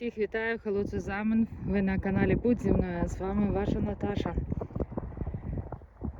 Всіх вітаю, hello zusammen. Ви на каналі Будь зі мною. З вами ваша Наташа.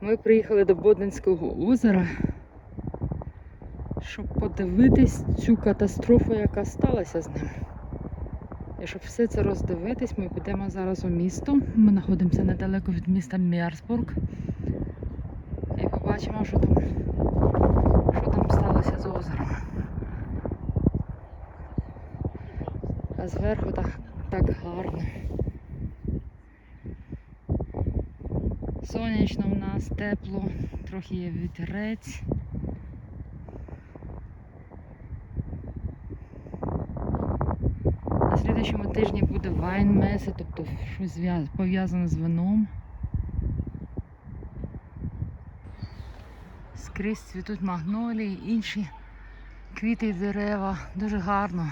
Ми приїхали до Боденського озера, щоб подивитись цю катастрофу, яка сталася з ним. І щоб все це роздивитись, ми підемо зараз у місто. Ми знаходимося недалеко від міста Мерсбург. І побачимо, що там, що там сталося з озером. А зверху так, так гарно. Сонячно у нас тепло, трохи є вітерець. На слідчому тижні буде вайн-меси, тобто щось пов'язане з вином. Скрізь цвітуть магнолії, інші квіти і дерева. Дуже гарно.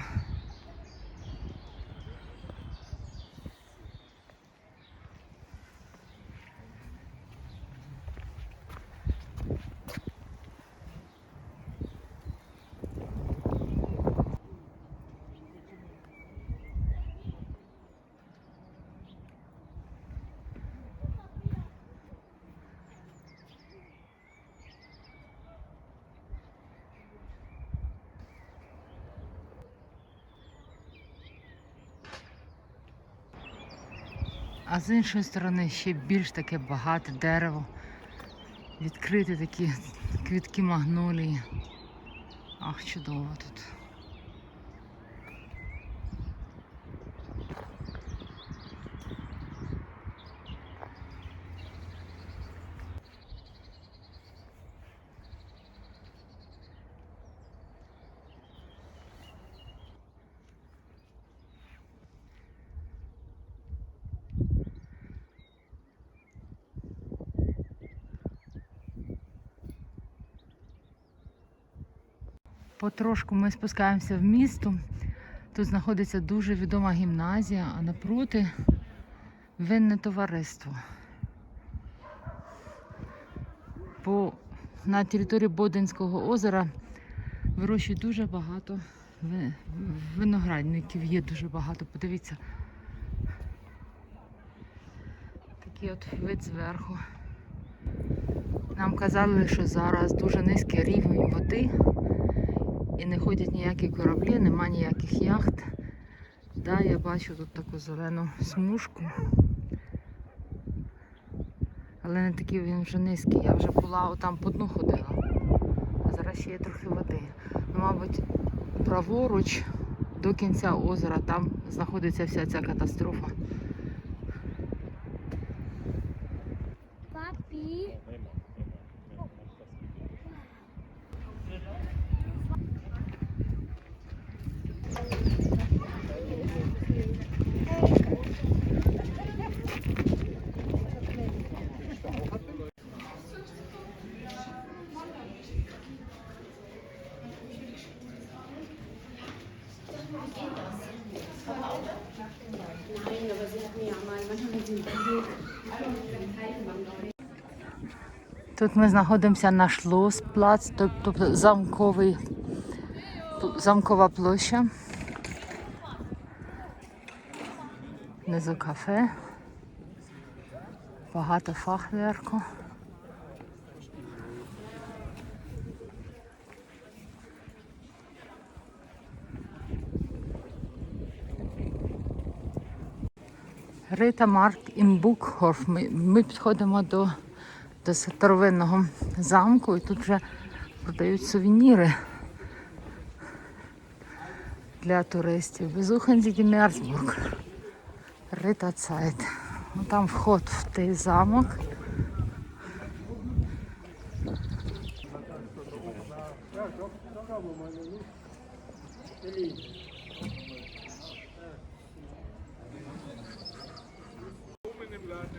А з іншої сторони ще більш таке багате дерево. Відкриті такі квітки магнолії. Ах, чудово тут. Потрошку ми спускаємося в місто. Тут знаходиться дуже відома гімназія, а напроти винне товариство. По, на території Боденського озера вирощують дуже багато виноградників, є дуже багато. Подивіться. Такий от вид зверху. Нам казали, що зараз дуже низький рівень води і не ходять ніякі кораблі, нема ніяких яхт. Да, я бачу тут таку зелену смужку. Але не такий він вже низький. Я вже була отам по дну ходила. А зараз ще є трохи води. Ну, мабуть, праворуч до кінця озера там знаходиться вся ця катастрофа. Тут ми знаходимося на Шлосплац, тобто замковий, замкова площа. Внизу кафе. Багато фахверку. Рита Марк Імбукхорф. Ми, ми підходимо до, до старовинного замку і тут вже продають сувеніри для туристів. Безухензі Мерсбург. Рита Цайт. Ну, Там вход в той замок. oben im Laden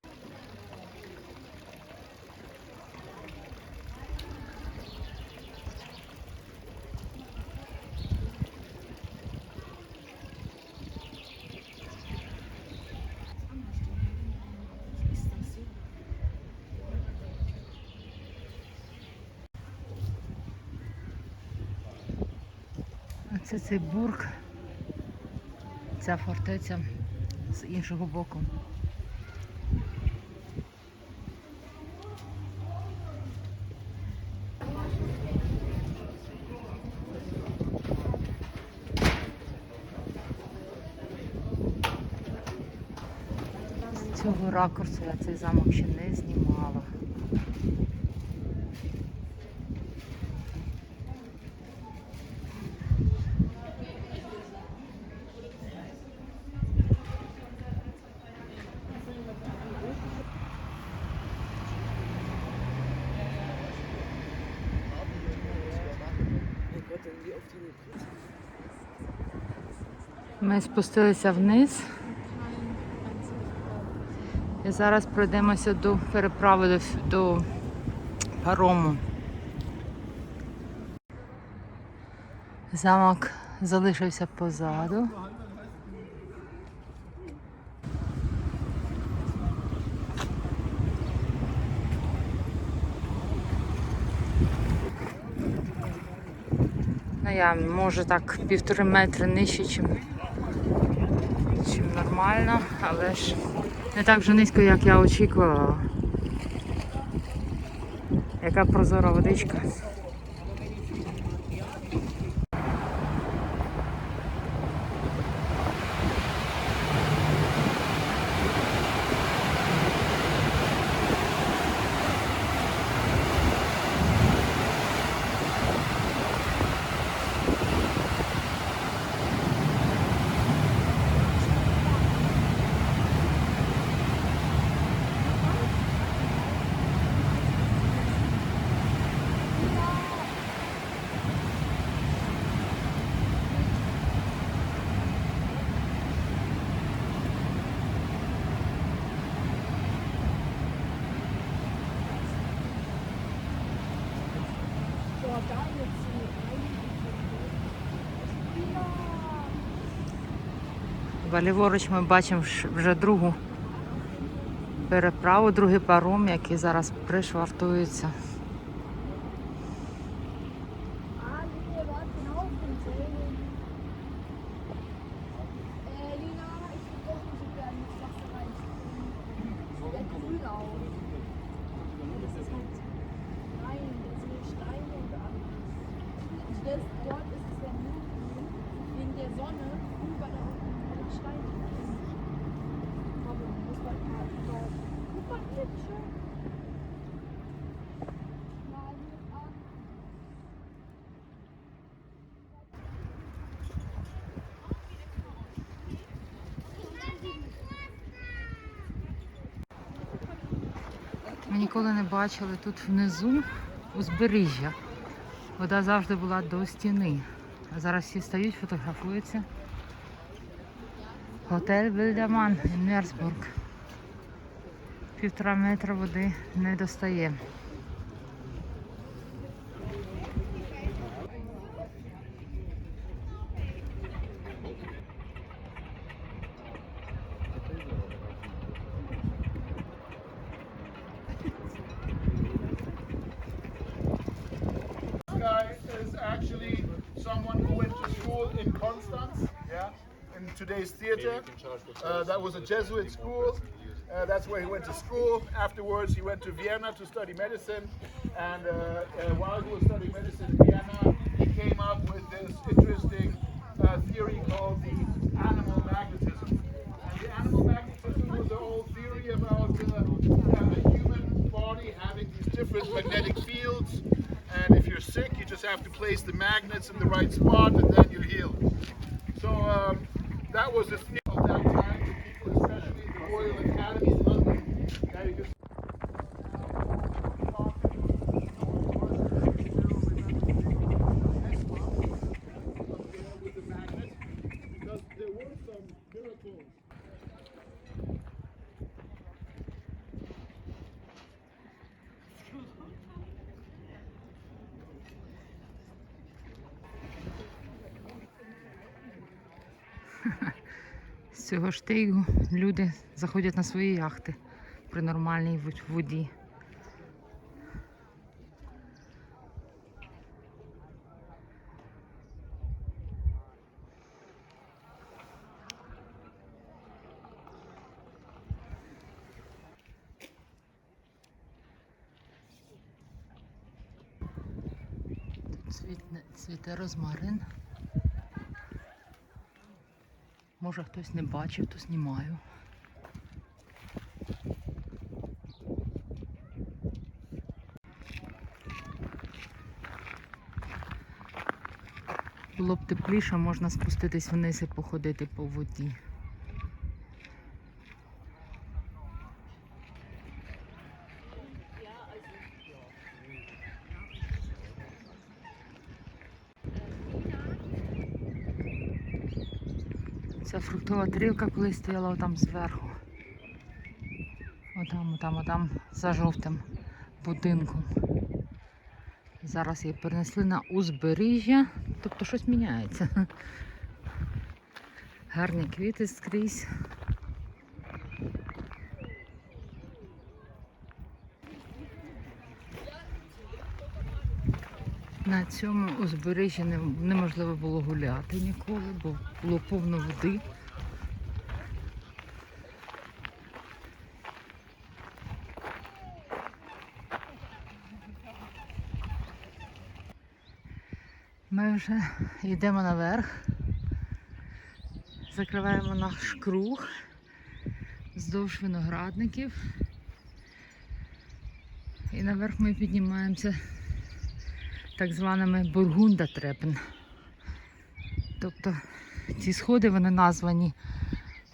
Це цей бург, ця фортеця з іншого боку. Цього ракурсу я цей замок ще не знімала. Ми спустилися вниз. І зараз пройдемося до переправи до, парому. Замок залишився позаду. Ну, я може так півтори метри нижче, чим нормально, але ж не так вже низько, як я очікувала. Яка прозора водичка. Ліворуч ми бачимо вже другу переправу, другий паром, який зараз пришвартується. Ніколи не бачили тут внизу узбережжя. Вода завжди була до стіни. А зараз всі стають, фотографуються. Готель Вильдаман, Мерсбург. Півтора метра води не достає. In today's theater. Uh, that was a Jesuit school. Uh, that's where he went to school. Afterwards, he went to Vienna to study medicine. And uh, uh, while he was studying medicine in Vienna, he came up with this interesting uh, theory called the animal magnetism. And the animal magnetism was the whole theory about the human body having these different magnetic fields. And if you're sick, you just have to place the magnets in the right spot and then you're healed. So um, that was a. цього штейгу люди заходять на свої яхти при нормальній воді. Цвіте розмарин. Може хтось не бачив, то знімаю. Було б тепліше, можна спуститись вниз і походити по воді. Ця фруктова трілка колись стояла там зверху. Отам, отам, отам, за жовтим будинком. Зараз її перенесли на узбережжя, тобто щось міняється. Гарні квіти скрізь. На цьому узбережжі неможливо було гуляти ніколи, бо було повно води. Ми вже йдемо наверх, закриваємо наш круг вздовж виноградників. І наверх ми піднімаємося так званими бургундатрепен. Тобто ці сходи вони названі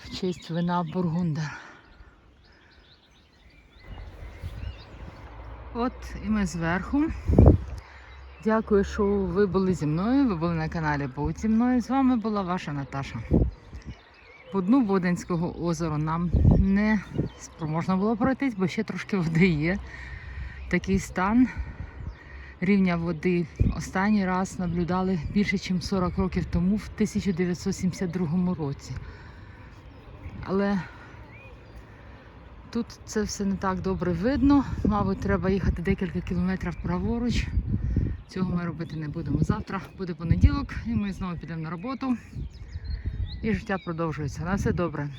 в честь вина Бургунда. От і ми зверху. Дякую, що ви були зі мною. Ви були на каналі Будь зі мною. З вами була ваша Наташа. По дну Боденського озера нам не спроможно було пройтись, бо ще трошки води є. Такий стан рівня води останній раз наблюдали більше, ніж 40 років тому, в 1972 році. Але тут це все не так добре видно. Мабуть, треба їхати декілька кілометрів праворуч. Цього ми робити не будемо. Завтра буде понеділок, і ми знову підемо на роботу. І життя продовжується. На все добре.